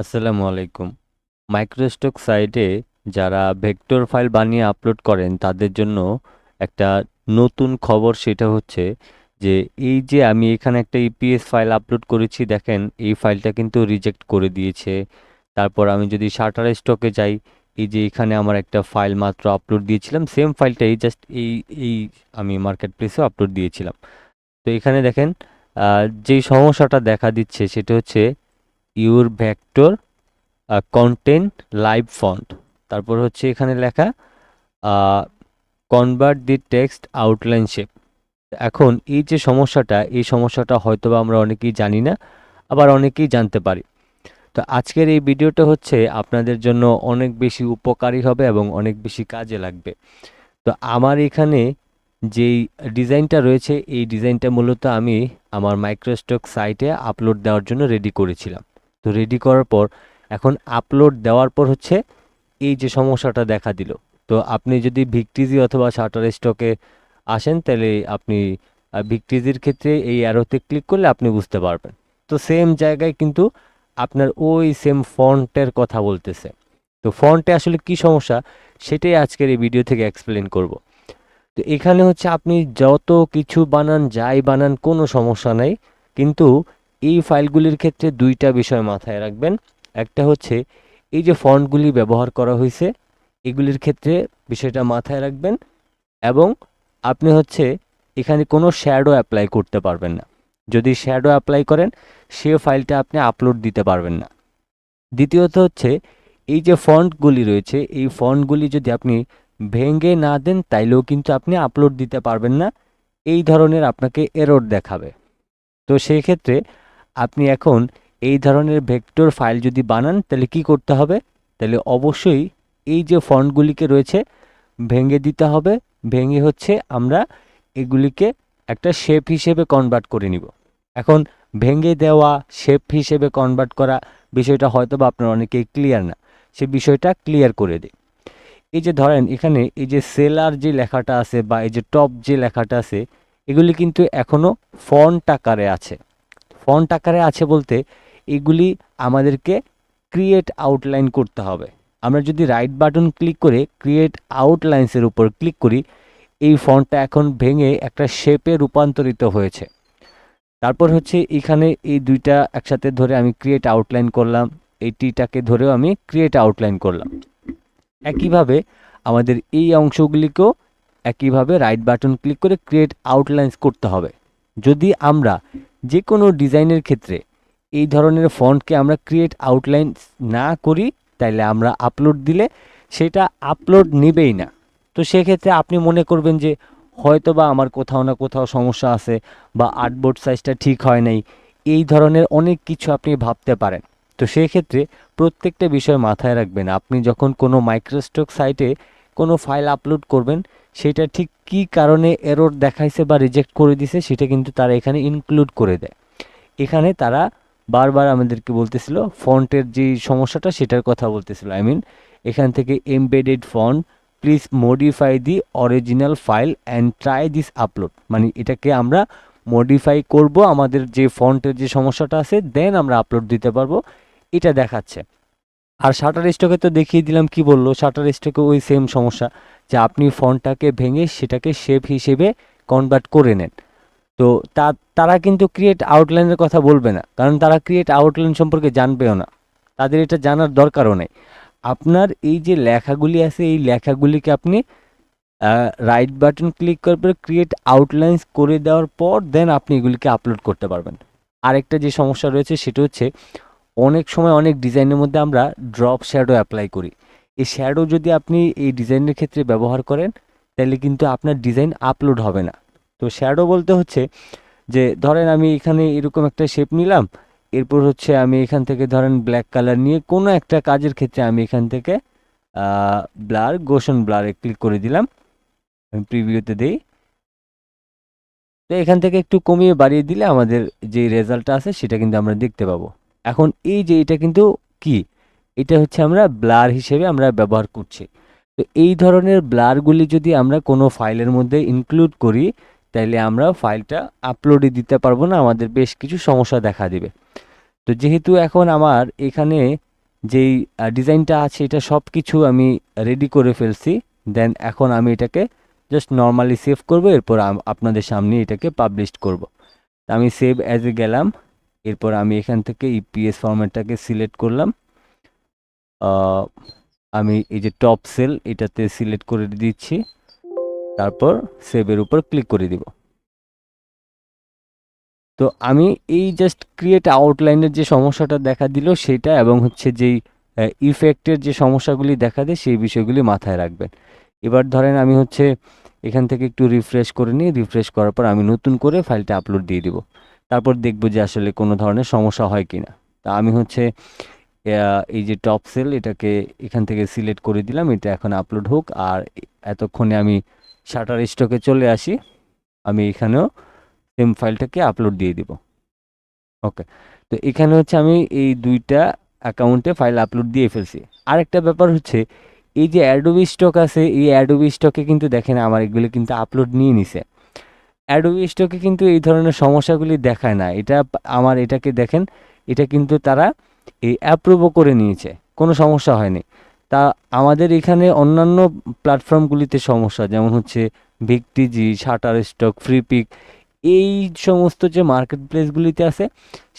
আসসালামু আলাইকুম। মাইক্রোস্টক সাইটে যারা ভেক্টর ফাইল বানিয়ে আপলোড করেন, তাদের জন্য একটা নতুন খবর সেটা হচ্ছে যে, এই যে আমি এখানে একটা ইপিএস ফাইল আপলোড করেছি, দেখেন এই ফাইলটা কিন্তু রিজেক্ট করে দিয়েছে। তারপর আমি যদি শাটার স্টকে যাই, এই যে এখানে আমার একটা ফাইল মাত্র আপলোড দিয়েছিলাম সেম ফাইলটাই জাস্ট এই এই আমি মার্কেট প্লেসেও আপলোড দিয়েছিলাম। তো এখানে দেখেন যেই সমস্যাটা দেখা দিচ্ছে, সেটা হচ্ছে your vector content live font তারপর হচ্ছে এখানে লেখা convert the text outline shape এখন এই যে সমস্যাটা, এই সমস্যাটা হয়তো আমরা অনেকেই জানি না, আবার অনেকেই জানতে পারি। তো আজকের এই ভিডিওটা হচ্ছে আপনাদের জন্য অনেক বেশি উপকারী হবে এবং অনেক বেশি কাজে লাগবে। তো আমার এখানে যেই ডিজাইনটা রয়েছে, এই ডিজাইনটা মূলত আমি আমার মাইক্রোস্টক সাইটে আপলোড দেওয়ার জন্য রেডি করেছিলাম। তো রেডি করার পর, এখন আপলোড দেওয়ার পর হচ্ছে এই যে সমস্যাটা দেখা দিল। তো আপনি যদি ভিকটিজি অথবা শাটার স্টকে আসেন, তাহলে আপনি ভিকটিজির ক্ষেত্রে এই অ্যারোতে ক্লিক করলে আপনি বুঝতে পারবেন। তো সেম জায়গায় কিন্তু আপনার ওই সেম ফন্টের কথা বলতেছে। তো ফন্টে আসলে কি সমস্যা, সেটাই আজকের এই ভিডিও থেকে এক্সপ্লেন করব। তো এখানে হচ্ছে আপনি যত কিছু বানান, যাই বানান, কোনো সমস্যা নাই। কিন্তু এই ফাইলগুলির ক্ষেত্রে দুইটা বিষয় মাথায় রাখবেন। একটা হচ্ছে, এই যে ফন্টগুলি ব্যবহার করা হয়েছে, এগুলির ক্ষেত্রে বিষয়টা মাথায় রাখবেন এবং আপনি হচ্ছে এখানে কোনো শ্যাডো অ্যাপ্লাই করতে পারবেন না। যদি শ্যাডো অ্যাপ্লাই করেন, সে ফাইলটা আপনি আপলোড দিতে পারবেন না। দ্বিতীয়ত হচ্ছে, এই যে ফন্টগুলি রয়েছে, এই ফন্টগুলি যদি আপনি ভেঙে না দেন, তাইলেও কিন্তু আপনি আপলোড দিতে পারবেন না। এই ধরনের আপনাকে এরর দেখাবে। তো সেই ক্ষেত্রে আপনি এখন এই ধরনের ভেক্টর ফাইল যদি বানান, তাহলে কি করতে হবে? তাহলে অবশ্যই এই যে ফন্টগুলিকে রয়েছে, ভেঙে দিতে হবে। ভেঙে হচ্ছে আমরা এগুলিকে একটা শেপ হিসেবে কনভার্ট করে নিব। এখন ভেঙে দেওয়া শেপ হিসেবে কনভার্ট করা বিষয়টা হয়তো বা আপনার অনেকেই ক্লিয়ার না। সে বিষয়টা ক্লিয়ার করে দিই। এই যে ধরেন, এখানে এই যে সেলার যে লেখাটা আছে বা এই যে টপ যে লেখাটা আছে, এগুলি কিন্তু এখনও ফন্ট আকারে আছে। ফন্ট আকারে আছে বলতে এগুলি আমাদেরকে ক্রিয়েট আউটলাইন করতে হবে। আমরা যদি রাইট বাটন ক্লিক করে ক্রিয়েট আউটলাইন্সের উপর ক্লিক করি, এই ফন্টটা এখন ভেঙে একটা শেপে রূপান্তরিত হয়েছে। তারপর হচ্ছে এখানে এই দুইটা একসাথে ধরে আমি ক্রিয়েট আউটলাইন করলাম, এই টিটাকে ধরেও আমি ক্রিয়েট আউটলাইন করলাম। একইভাবে আমাদের এই অংশগুলিকেও একইভাবে রাইট বাটন ক্লিক করে ক্রিয়েট আউটলাইন্স করতে হবে। যদি আমরা যে কোনো ডিজাইনের ক্ষেত্রে এই ধরনের ফন্টকে আমরা ক্রিয়েট আউটলাইন না করি, তাইলে আমরা আপলোড দিলে সেটা আপলোড নেবেই না। তো সেক্ষেত্রে আপনি মনে করবেন যে হয়তো বা আমার কোথাও না কোথাও সমস্যা আছে বা আর্টবোর্ড সাইজটা ঠিক হয় নাই, এই ধরনের অনেক কিছু আপনি ভাবতে পারেন। তো সেক্ষেত্রে প্রত্যেকটা বিষয় মাথায় রাখবেন, আপনি যখন কোনো মাইক্রোস্টক সাইটে কোনো ফাইল আপলোড করবেন, সেটা ঠিক কী কারণে এরর দেখাইছে বা রিজেক্ট করে দিছে, সেটা কিন্তু তারা এখানে ইনক্লুড করে দেয়। এখানে তারা বারবার আমাদেরকে বলতেছিল ফন্টের যে সমস্যাটা সেটার কথা বলতেছিল। আই মিন এখান থেকে embedded font please modify the original file and try this upload মানে এটাকে আমরা মডিফাই করব, আমাদের যে ফন্টের যে সমস্যাটা আছে দেন আমরা আপলোড দিতে পারব। এটা দেখাচ্ছে। আর শাটার স্টকে তো দেখিয়ে দিলাম কি বলল? শাটার স্টকে ওই সেম সমস্যা, যে আপনি ফন্টটাকে ভেঙে সেটাকে শেপ হিসেবে কনভার্ট করে নেন। তো তা, তারা কিন্তু ক্রিয়েট আউটলাইনের কথা বলবে না, কারণ তারা ক্রিয়েট আউটলাইন সম্পর্কে জানবেও না। তাদের এটা জানার দরকারও নেই। আপনার এই যে লেখাগুলি আছে, এই লেখাগুলিকে আপনি রাইট বাটন ক্লিক করার পর ক্রিয়েট আউটলাইন্স করে দেওয়ার পর দেন আপনি এগুলিকে আপলোড করতে পারবেন। আরেকটা যে সমস্যা রয়েছে, সেটা হচ্ছে অনেক সময় অনেক ডিজাইনের মধ্যে আমরা ড্রপ শ্যাডো অ্যাপ্লাই করি। এই শ্যাডো যদি আপনি এই ডিজাইনের ক্ষেত্রে ব্যবহার করেন, তাহলে কিন্তু আপনার ডিজাইন আপলোড হবে না। তো শ্যাডো বলতে হচ্ছে যে, ধরেন আমি এখানে এরকম একটা শেপ নিলাম, এরপর হচ্ছে আমি এখান থেকে ধরেন ব্ল্যাক কালার নিয়ে কোনো একটা কাজের ক্ষেত্রে আমি এখান থেকে ব্লার গোশন ব্লারে ক্লিক করে দিলাম। আমি প্রিভিউতে দিই। তো এখান থেকে একটু কমিয়ে বাড়িয়ে দিলে আমাদের যে রেজাল্টটা আছে, সেটা কিন্তু আমরা দেখতে পাবো। এখন এই যে এটা কিন্তু কি? এটা হচ্ছে আমরা ব্লার হিসেবে আমরা ব্যবহার করছি। তো এই ধরনের ব্লারগুলি যদি আমরা কোনো ফাইলের মধ্যে ইনক্লুড করি, তাইলে আমরা ফাইলটা আপলোডে দিতে পারব না, আমাদের বেশ কিছু সমস্যা দেখা দেবে। তো যেহেতু এখন আমার এখানে যেই ডিজাইনটা আছে, এটা সব কিছু আমি রেডি করে ফেলছি দেন এখন আমি এটাকে জাস্ট নর্মালি সেভ করব, এরপর আপনাদের সামনে এটাকে পাবলিশ করব। আমি সেভ অ্যাজ এ গেলাম। এরপর আমি এখান থেকে ইপিএস ফরম্যাটটাকে সিলেক্ট করলাম। আমি এই যে টপ সেল এটাতে সিলেক্ট করে দিচ্ছি। তারপর সেভের উপর ক্লিক করে দিব। তো আমি এই জাস্ট ক্রিয়েট আউটলাইনের যে সমস্যাটা দেখা দিল সেটা এবং হচ্ছে যেই ইফেক্টের যে সমস্যাগুলি দেখা দেয় সেই বিষয়গুলি মাথায় রাখবেন। এবার ধরেন আমি হচ্ছে এখান থেকে একটু রিফ্রেশ করে নিই। রিফ্রেশ করার পর আমি নতুন করে ফাইলটা আপলোড দিয়ে দিব। তারপর দেখব যে আসলে কোনো ধরনের সমস্যা হয় কি না তা আমি হচ্ছে এই যে টপ সেল এটাকে এখান থেকে সিলেক্ট করে দিলাম, এটা এখন আপলোড হোক। আর এতক্ষণে আমি শাটার স্টকে চলে আসি, আমি এখানেও সেম ফাইলটাকে আপলোড দিয়ে দিব। ওকে তো এখানে হচ্ছে আমি এই দুইটা অ্যাকাউন্টে ফাইল আপলোড দিয়ে ফেলছি। আরেকটা ব্যাপার হচ্ছে, এই যে অ্যাডোবি স্টক আছে, এই অ্যাডোবি স্টকে কিন্তু দেখেন আমার এগুলো কিন্তু আপলোড নিয়ে নিছে। অ্যাডোবি স্টকে কিন্তু এই ধরনের সমস্যাগুলি দেখায় না। এটা আমার এটাকে দেখেন, এটা কিন্তু তারা এই অ্যাপ্রুভও করে নিয়েছে। কোনো সমস্যা হয়নি। তা আমাদের এখানে অন্যান্য প্ল্যাটফর্মগুলিতে সমস্যা, যেমন হচ্ছে ভিকটিজি শাটার স্টক ফ্রিপিক এই সমস্ত যে মার্কেট প্লেসগুলিতে আছে,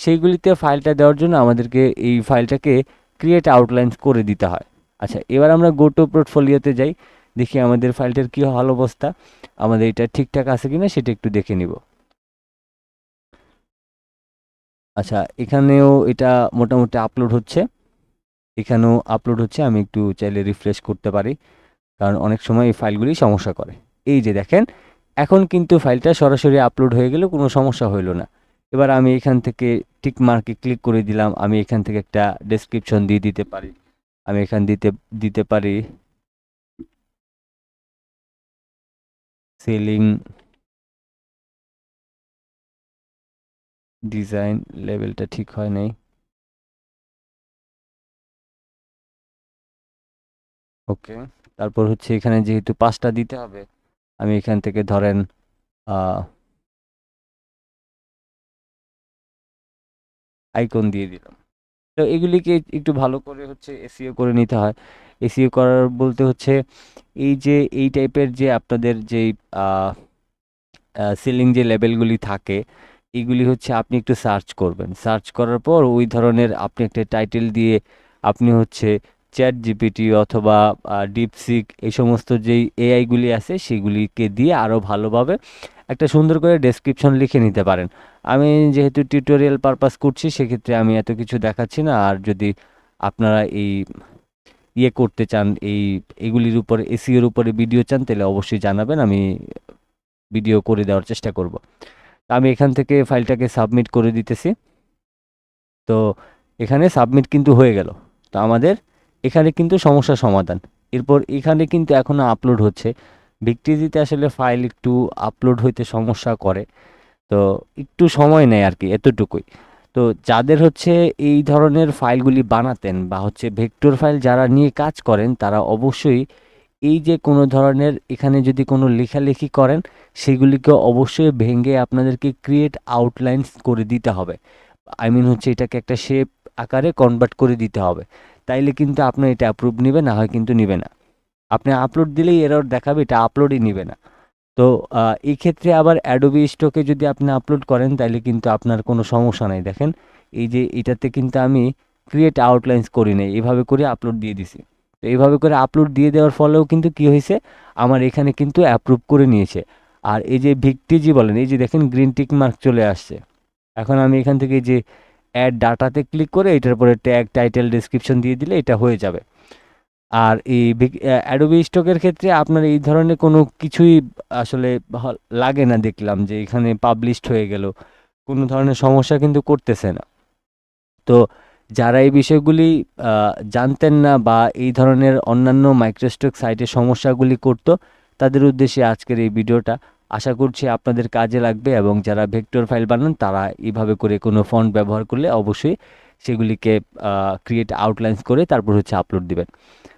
সেইগুলিতে ফাইলটা দেওয়ার জন্য আমাদেরকে এই ফাইলটাকে ক্রিয়েট আউটলাইন করে দিতে হয়। আচ্ছা এবার আমরা গো টু পোর্টফোলিওতে যাই। দেখি আমাদের ফাইলটার কী হাল অবস্থা, আমাদের এটা ঠিকঠাক আছে কিনা সেটা একটু দেখে নিব। আচ্ছা এখানেও এটা মোটামুটি আপলোড হচ্ছে। এখানেও আপলোড হচ্ছে, আমি একটু চাইলে রিফ্রেশ করতে পারি, কারণ অনেক সময় এই ফাইলগুলি সমস্যা করে। এই যে দেখেন, এখন কিন্তু ফাইলটা সরাসরি আপলোড হয়ে গেলে কোনো সমস্যা হইল না। এবার আমি এখান থেকে টিক মার্কে ক্লিক করে দিলাম, আমি এখান থেকে একটা ডেসক্রিপশন দিয়ে দিতে পারি। আমি এখান দিতে দিতে পারি সেলিং ডিজাইন লেভেলটা ঠিক হয় নাই। ওকে তারপর হচ্ছে এখানে যেহেতু পাঁচটা দিতে হবে, আমি এখান থেকে ধরেন আইকন দিয়ে দিলাম। তো এগুলিকে একটু ভালো করে হচ্ছে এসিও করে নিতে হয়। এসিও করার বলতে হচ্ছে, এই যে, এই টাইপের যে আপনাদের যেই সিলিং যে লেভেলগুলি থাকে এইগুলি হচ্ছে আপনি একটু সার্চ করবেন। সার্চ করার পর ওই ধরনের আপনি একটা টাইটেল দিয়ে আপনি হচ্ছে চ্যাট জিপিটি অথবা ডিপসিক এই সমস্ত যেই এআইগুলি আছে, সেগুলিকে দিয়ে আরও ভালোভাবে একটা সুন্দর করে ডেসক্রিপশন লিখে নিতে পারেন। আমি যেহেতু টিউটোরিয়াল পারপাস করছি, সেক্ষেত্রে আমি এত কিছু দেখাচ্ছি না। আর যদি আপনারা এই ইয়ে করতে চান, এই, এগুলির উপরে, এসিওর উপরে ভিডিও চান, তাহলে অবশ্যই জানাবেন, আমি ভিডিও করে দেওয়ার চেষ্টা করব। তা আমি এখান থেকে ফাইলটাকে সাবমিট করে দিতেছি। তো এখানে সাবমিট কিন্তু হয়ে গেল। তো আমাদের এখানে কিন্তু সমস্যা সমাধান। এরপর এখানে কিন্তু এখনও আপলোড হচ্ছে। ভিক্টিজিতে আসলে ফাইল একটু আপলোড হইতে সমস্যা করে। তো একটু সময় নেয় আর কি, এতটুকুই। তো যাদের হচ্ছে এই ধরনের ফাইলগুলি বানাতেন বা হচ্ছে ভেক্টর ফাইল যারা নিয়ে কাজ করেন, তারা অবশ্যই এই যে কোনো ধরনের এখানে যদি কোনো লেখালেখি করেন, সেগুলিকে অবশ্যই ভেঙে আপনাদেরকে ক্রিয়েট আউটলাইন্স করে দিতে হবে। আই মিন হচ্ছে এটাকে একটা শেপ আকারে কনভার্ট করে দিতে হবে। তাইলে কিন্তু আপনার এটা অ্যাপ্রুভ নেবে না হয় কিন্তু নেবে না। আপনি আপলোড দিলেই এরর দেখাবে, এটা আপলোডই নেবে না। তো এই ক্ষেত্রে আবার অ্যাডোবি স্টকে যদি আপনি আপলোড করেন তাহলে কিন্তু আপনার কোনো সমস্যা নাই। দেখেন, এই যে এটাতে কিন্তু আমি ক্রিয়েট আউটলাইন্স করি নাই, এভাবে করে আপলোড দিয়ে দিছি। তো এইভাবে করে আপলোড দিয়ে দেওয়ার ফলেও কিন্তু কি হয়েছে, আমার এখানে কিন্তু অ্যাপ্রুভ করে নিয়েছে। আর এই যে ভিক্টিজি বলেন, এই যে দেখেন গ্রিন টিক মার্ক চলে আসছে। এখন আমি এখান থেকে যে অ্যাড ডাটাতে ক্লিক করে, এটার পরে ট্যাগ টাইটেল ডেসক্রিপশন দিয়ে দিলে এটা হয়ে যাবে। আর এই অ্যাডোবি স্টকের ক্ষেত্রে আপনার এই ধরনের কোনো কিছুই আসলে লাগে না দেখলাম যে এখানে পাবলিশড হয়ে গেল। কোনো ধরনের সমস্যা কিন্তু করতেছে না। তো যারা এই বিষয়গুলি জানতেন না বা এই ধরনের অন্যান্য মাইক্রোস্টক সাইটের সমস্যাগুলি করতো, তাদের উদ্দেশ্যে আজকের এই ভিডিওটা। আশা করছি আপনাদের কাজে লাগবে এবং যারা ভেক্টর ফাইল বানান, তারা এইভাবে করে কোনো ফন্ট ব্যবহার করলে অবশ্যই সেগুলিকে ক্রিয়েট আউটলাইন্স করে তারপর হচ্ছে আপলোড দিবেন।